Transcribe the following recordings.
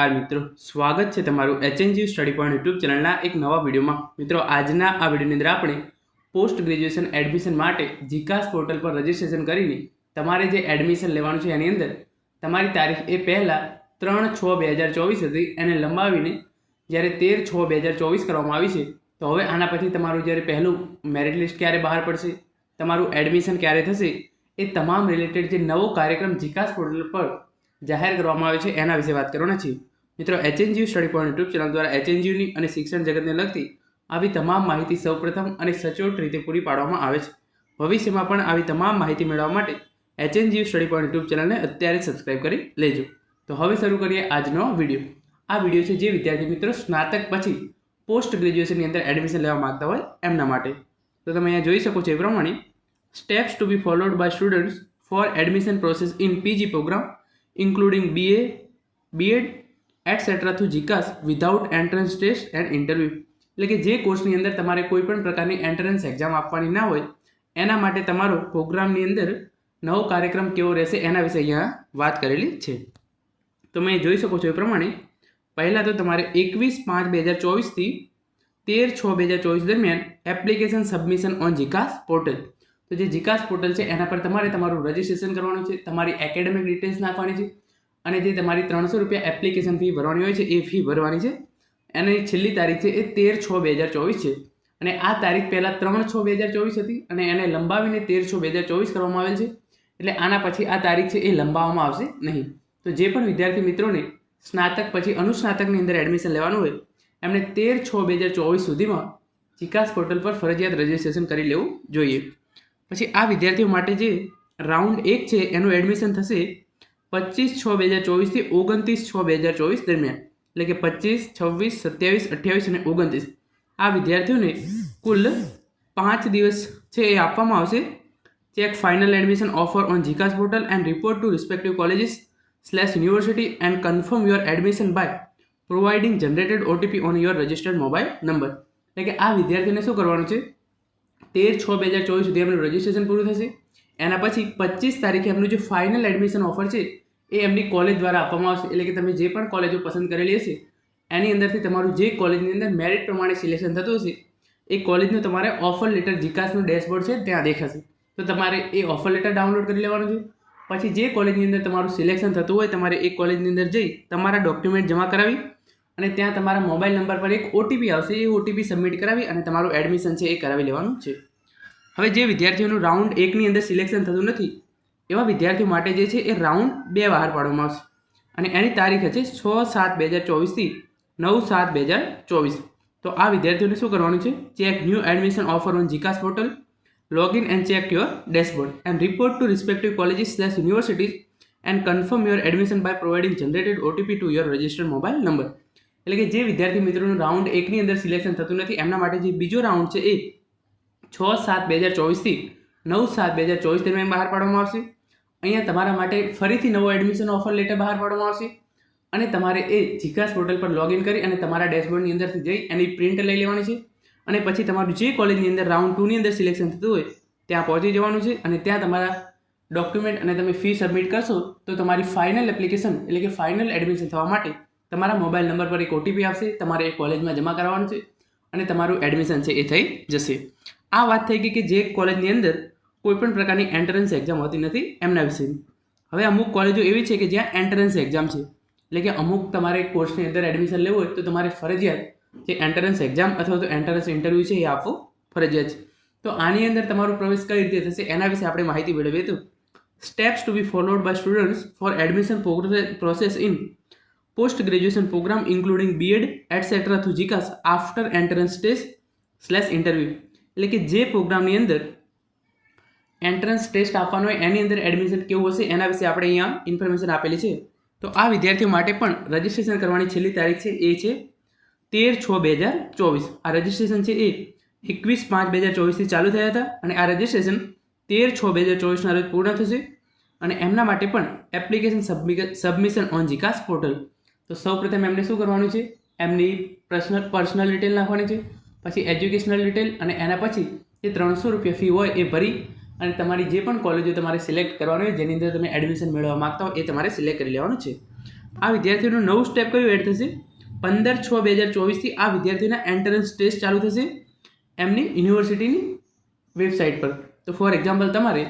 નમસ્કાર મિત્રો. સ્વાગત છે તમારું એચએનજી સ્ટડી પોઈન્ટ યુટ્યુબ ચેનલના એક નવા વિડીયોમાં. મિત્રો, આજના આ વિડીયોની અંદર આપણે પોસ્ટ ગ્રેજ્યુએશન એડમિશન માટે જીકાસ પોર્ટલ પર રજિસ્ટ્રેશન કરીને તમારે જે એડમિશન લેવાનું છે એની અંદર, તમારી તારીખ એ પહેલાં ત્રણ છ બે હજાર ચોવીસ હતી. એને લંબાવીને જ્યારે તેર છ બે હજાર ચોવીસ કરવામાં આવી છે, તો હવે આના પછી તમારું જ્યારે પહેલું મેરિટ લિસ્ટ ક્યારે બહાર પડશે, તમારું એડમિશન ક્યારે થશે, એ તમામ રિલેટેડ જે નવો કાર્યક્રમ જીકાસ પોર્ટલ પર જાહેર કરવામાં આવ્યો છે, એના વિશે વાત કરવાના છીએ. મિત્રો HNGU study point YouTube channel દ્વારા એચએનજીયુની અને શિક્ષણ જગતને લગતી આવી તમામ માહિતી સૌપ્રથમ અને સચોટ રીતે પૂરી પાડવામાં આવે છે. ભવિષ્યમાં પણ આવી તમામ માહિતી મેળવવા માટે એચએનજીયુ સ્ટડી પોઈન્ટ યુટ્યુબ ચેનલને અત્યારે સબસ્ક્રાઇબ કરી લેજો. તો હવે શરૂ કરીએ આજનો વીડિયો. આ વીડિયો છે જે વિદ્યાર્થી મિત્રો સ્નાતક પછી પોસ્ટ ગ્રેજ્યુએશનની અંદર એડમિશન લેવા માગતા હોય એમના માટે. તો તમે અહીંયા જોઈ શકો છો એ પ્રમાણે steps to be followed by students for admission process in PG programme including BA BEd etcetera through જીકાસ without entrance test and interview એટલે કે જે કોર્સની અંદર તમારે કોઈ પણ પ્રકારની એન્ટ્રન્સ એક્ઝામ આપવાની ના હોય, એના માટે તમારો પ્રોગ્રામની અંદર નવો કાર્યક્રમ કેવો રહેશે એના વિશે અહીંયા વાત કરેલી છે. તમે જોઈ શકો છો એ પ્રમાણે, પહેલાં તો તમારે એકવીસ પાંચ બે હજાર ચોવીસથી તેર છ બે હજાર ચોવીસ દરમિયાન એપ્લિકેશન સબમિશન ઓન જીકાસ પોર્ટલ તો જે જીકાસ પોર્ટલ છે, એના પર તમારે તમારું રજિસ્ટ્રેશન કરવાનું છે, તમારી એકેડેમિક ડિટેલ્સ નાખવાની છે અને જે તમારી ત્રણસો રૂપિયા એપ્લિકેશન ફી ભરવાની હોય છે, એ ફી ભરવાની છે. એની છેલ્લી તારીખ છે એ તેર છ બે હજાર ચોવીસ છે. અને આ તારીખ પહેલાં ત્રણ છ બે હજાર ચોવીસ હતી અને એને લંબાવીને તેર છ બે હજાર ચોવીસ કરવામાં આવેલ છે. એટલે આના પછી આ તારીખ છે એ લંબાવવામાં આવશે નહીં. તો જે પણ વિદ્યાર્થી મિત્રોને સ્નાતક પછી અનુસ્નાતકની અંદર એડમિશન લેવાનું હોય એમણે તેર છ બે હજાર ચોવીસ સુધીમાં ચિકાસ પોર્ટલ પર ફરજિયાત રજિસ્ટ્રેશન કરી લેવું જોઈએ. પછી આ વિદ્યાર્થીઓ માટે જે રાઉન્ડ એક છે, એનું એડમિશન થશે પચીસ છ બે હજાર ચોવીસથી ઓગણત્રીસ છ બે હજાર ચોવીસ દરમિયાન. એટલે કે પચીસ છવ્વીસ સત્યાવીસ અઠ્યાવીસ અને ઓગણત્રીસ. આ વિદ્યાર્થીઓને કુલ પાંચ દિવસ છે એ આપવામાં આવશે. Check final admission offer on જીકાસ portal and report to respective colleges slash university and confirm your admission by providing generated OTP on your registered mobile number એટલે કે આ વિદ્યાર્થીને શું કરવાનું છે? તેર છ બે હજાર ચોવીસ સુધી એમનું રજિસ્ટ્રેશન પૂરું થશે. એના પછી પચીસ તારીખે એમનું જે ફાઇનલ એડમિશન ઓફર છે, એ એમની કોલેજ દ્વારા આપવામાં આવશે. એટલે કે તમે જે પણ કોલેજો પસંદ કરેલી હશે, એની અંદરથી તમારું જે કોલેજની અંદર મેરિટ પ્રમાણે સિલેક્શન થતું હશે, એ કોલેજનું તમારે ઓફર લેટર જીકાસનું ડેશબોર્ડ છે, ત્યાં દેખાશે. તો તમારે એ ઓફર લેટર ડાઉનલોડ કરી લેવાનું છે. પછી જે કોલેજની અંદર તમારું સિલેક્શન થતું હોય, તમારે એ કોલેજની અંદર જઈ તમારા ડોક્યુમેન્ટ જમા કરાવી અને ત્યાં તમારા મોબાઈલ નંબર પર એક ઓટીપી આવશે. એ ઓટીપી સબમિટ કરાવી અને તમારું એડમિશન છે એ કરાવી લેવાનું છે. હવે જે વિદ્યાર્થીઓનું રાઉન્ડ એકની અંદર સિલેક્શન થતું નથી, એવા વિદ્યાર્થીઓ માટે જે છે એ રાઉન્ડ બે બહાર પાડવામાં આવશે. અને એની તારીખ છે છ સાત બે હજાર ચોવીસથી નવ સાત બે હજાર ચોવીસ. તો આ વિદ્યાર્થીઓને શું કરવાનું છે? Check new admission offer on જીકાસ portal login and check your dashboard and report to respective colleges slash universities and confirm your admission by providing generated OTP to your registered mobile number એટલે કે જે વિદ્યાર્થી મિત્રોનું round એકની અંદર selection થતું નથી, એમના માટે જે બીજો રાઉન્ડ છે એ છ સાત બે હજાર ચોવીસથી નવ સાત બે હજાર ચોવીસ દરમિયાન બહાર પાડવામાં આવશે. અહીંયા તમારા માટે ફરીથી નવો એડમિશન ઓફર લેટર બહાર પાડવામાં આવશે. અને તમારે એ જીકાસ પોર્ટલ પર લોગિન કરી અને તમારા ડેશબોર્ડની અંદરથી જઈ એની પ્રિન્ટ લઈ લેવાની છે. અને પછી તમારું જે કોલેજની અંદર રાઉન્ડ ટુની અંદર સિલેક્શન થતું હોય, ત્યાં પહોંચી જવાનું છે અને ત્યાં તમારા ડોક્યુમેન્ટ અને તમે ફી સબમિટ કરશો, તો તમારી ફાઇનલ એપ્લિકેશન એટલે કે ફાઇનલ એડમિશન થવા માટે તમારા મોબાઈલ નંબર પર એક ઓટીપી આવશે, તમારે એ કોલેજમાં જમા કરાવવાનું છે અને તમારું એડમિશન છે એ થઈ જશે. આ વાત થઈ ગઈ કે જે કોલેજની અંદર કોઈપણ પ્રકારની એન્ટ્રન્સ એક્ઝામ હોતી નથી, એમના વિશે. હવે અમુક કોલેજો એવી છે કે જ્યાં એન્ટ્રન્સ એક્ઝામ છે. એટલે કે અમુક તમારે કોર્સની અંદર એડમિશન લેવું હોય તો તમારે ફરજિયાત જે એન્ટ્રન્સ એક્ઝામ અથવા તો એન્ટ્રન્સ ઇન્ટરવ્યૂ છે એ આપવું ફરજિયાત છે. તો આની અંદર તમારો પ્રવેશ કઈ રીતે થશે એના વિશે આપણે માહિતી મેળવીએ તો steps to be followed by students for admission process in post graduation programme including BEd etcetera through જીકાસ after entrance test slash interview એટલે કે જે પ્રોગ્રામની અંદર એન્ટ્રન્સ ટેસ્ટ આપવાનો હોય, એની અંદર એડમિશન કેવું હશે, એના વિશે આપણે અહીંયા ઇન્ફોર્મેશન આપેલી છે. તો આ વિદ્યાર્થીઓ માટે પણ રજિસ્ટ્રેશન કરવાની છેલ્લી તારીખ છે એ છે તેર છ બે હજાર ચોવીસ. આ રજિસ્ટ્રેશન છે એ એકવીસ પાંચ બે હજાર ચોવીસથી ચાલુ થયા હતા અને આ રજિસ્ટ્રેશન તેર છ બે હજાર ચોવીસના રોજ પૂર્ણ થશે અને એમના માટે પણ એપ્લિકેશન સબમિશન ઓન જીકાસ પોર્ટલ તો સૌપ્રથમ એમને શું કરવાનું છે? એમની પર્સનલ પર્સનલ ડિટેલ નાખવાની છે. પછી એજ્યુકેશનલ ડિટેલ અને એના પછી જે ત્રણસો રૂપિયા ફી હોય એ ભરી અને તમારી જે પણ કોલેજો તમારે સિલેક્ટ કરવાની હોય, જેની અંદર તમે એડમિશન મેળવવા માગતા હો, એ તમારે સિલેક્ટ કરી લેવાનું છે. આ વિદ્યાર્થીઓનું નવું સ્ટેપ કયું એડ થશે? પંદર છ બે હજાર ચોવીસથી આ વિદ્યાર્થીઓના એન્ટ્રન્સ ટેસ્ટ ચાલુ થશે એમની યુનિવર્સિટીની વેબસાઇટ પર. તો ફોર એક્ઝામ્પલ તમારે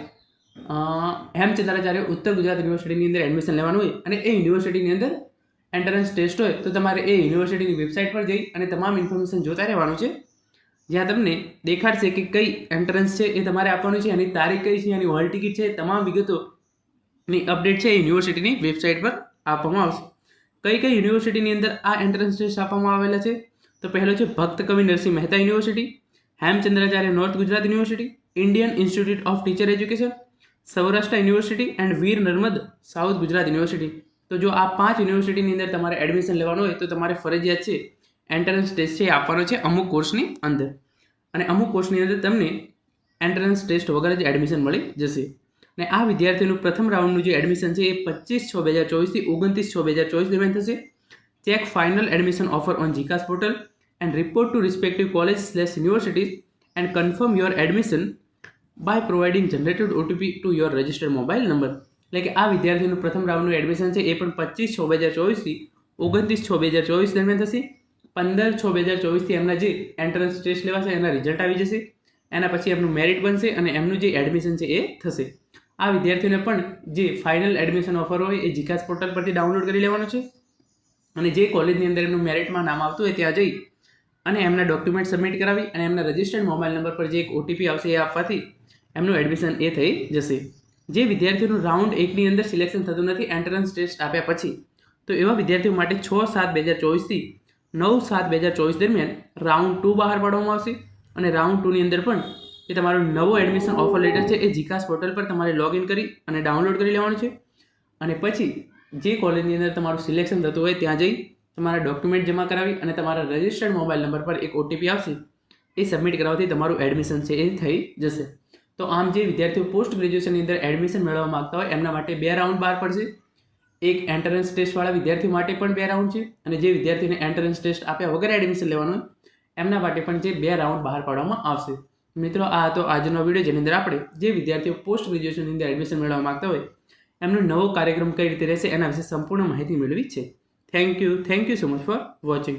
હેમચંદ્રાચાર્ય ઉત્તર ગુજરાત યુનિવર્સિટીની અંદર એડમિશન લેવાનું હોય અને એ યુનિવર્સિટીની અંદર એન્ટ્રન્સ ટેસ્ટ હોય તો તમારે એ યુનિવર્સિટીની વેબસાઇટ પર જઈ અને તમામ ઇન્ફોર્મેશન જોતા રહેવાનું છે. જ્યાં તમને દેખાડશે કે કઈ એન્ટ્રન્સ છે એ તમારે આપવાનું છે, એની તારીખ કઈ છે, એની હોલ ટિકિટ છે, તમામ વિગતોની અપડેટ છે યુનિવર્સિટીની વેબસાઇટ પર આપવામાં આવશે. કઈ કઈ યુનિવર્સિટીની અંદર આ એન્ટ્રન્સ ટેસ્ટ આપવામાં આવેલા છે? તો પહેલો છે ભક્ત કવિ Narsinh Mehta university Hemchandracharya north Gujarat university Indian institute of teacher education Saurashtra university and Veer Narmad south Gujarat university તો જો આ પાંચ યુનિવર્સિટીની અંદર તમારે એડમિશન લેવાનું હોય તો તમારે ફરજિયાત છે એન્ટ્રન્સ ટેસ્ટ છે એ આપવાનો છે અમુક કોર્સની અંદર. અને અમુક કોર્સની અંદર તમને એન્ટ્રન્સ ટેસ્ટ વગર જ એડમિશન મળી જશે. અને આ વિદ્યાર્થીનું પ્રથમ રાઉન્ડનું જે એડમિશન છે એ પચીસ છ બે હજાર ચોવીસથી ઓગણત્રીસ છ બે હજાર ચોવીસ દરમિયાન થશે. Check final admission offer on જીકાસ portal and report to respective college slash universities and confirm your admission by providing generated OTP to your registered mobile number એટલે કે આ વિદ્યાર્થીઓનું પ્રથમ રાઉન્ડનું એડમિશન છે એ પણ પચીસ છ બે હજાર ચોવીસથી, ઓગણત્રીસ છ બે હજાર ચોવીસ દરમિયાન થશે, પંદર છ બે હજાર ચોવીસથી એમના જે એન્ટ્રન્સ ટેસ્ટ લેવાશે એના રિઝલ્ટ આવી જશે, એના પછી એમનું મેરિટ બનશે અને એમનું જે એડમિશન છે એ થશે. આ વિદ્યાર્થીઓને પણ જે ફાઇનલ એડમિશન ઓફર હોય એ જીકાસ પોર્ટલ પરથી ડાઉનલોડ કરી લેવાનો છે અને જે કોલેજની અંદર એમનું મેરિટમાં નામ આવતું હોય ત્યાં જઈ અને એમના ડોક્યુમેન્ટ સબમિટ કરાવી અને એમના રજિસ્ટર્ડ મોબાઈલ નંબર પર જે એક ઓટીપી આવશે એ આપવાથી એમનું એડમિશન એ થઈ જશે. જે વિદ્યાર્થીઓનું રાઉન્ડ એકની અંદર સિલેક્શન થતું નથી, એન્ટ્રન્સ ટેસ્ટ આપ્યા પછી. તો એવા વિદ્યાર્થીઓ માટે છ સાત બે હજાર ચોવીસથી નવ સાત બે હજાર ચોવીસ દરમિયાન રાઉન્ડ ટુ બહાર પાડવામાં આવશે અને રાઉન્ડ ટુની અંદર પણ એ તમારો નવો એડમિશન ઓફર લેટર છે એ જીકાસ પોર્ટલ પર તમારે લોગિન કરી અને ડાઉનલોડ કરી લેવાનું છે. અને પછી જે કોલેજની અંદર તમારું સિલેક્શન થતું હોય ત્યાં જઈ તમારા ડોક્યુમેન્ટ જમા કરાવી અને તમારા રજિસ્ટર્ડ મોબાઈલ નંબર પર એક ઓટીપી આવશે. એ સબમિટ કરાવવાથી તમારું એડમિશન છે એ થઈ જશે. તો આમ જે વિદ્યાર્થીઓ પોસ્ટ ગ્રેજ્યુએશનની અંદર એડમિશન મેળવવા માગતા હોય, એમના માટે બે રાઉન્ડ બહાર પડશે. એક એન્ટ્રન્સ ટેસ્ટવાળા વિદ્યાર્થીઓ માટે પણ બે રાઉન્ડ છે અને જે વિદ્યાર્થીઓને એન્ટ્રન્સ ટેસ્ટ આપ્યા વગર એડમિશન લેવાનું એમના માટે પણ જે બે રાઉન્ડ બહાર પાડવામાં આવશે. મિત્રો, આ હતો આજનો વીડિયો જેની અંદર આપણે જે વિદ્યાર્થીઓ પોસ્ટ ગ્રેજ્યુએશનની અંદર એડમિશન મેળવવા માગતા હોય, એમનો નવો કાર્યક્રમ કઈ રીતે રહેશે એના વિશે સંપૂર્ણ માહિતી મેળવી છે. Thank you thank you so much for watching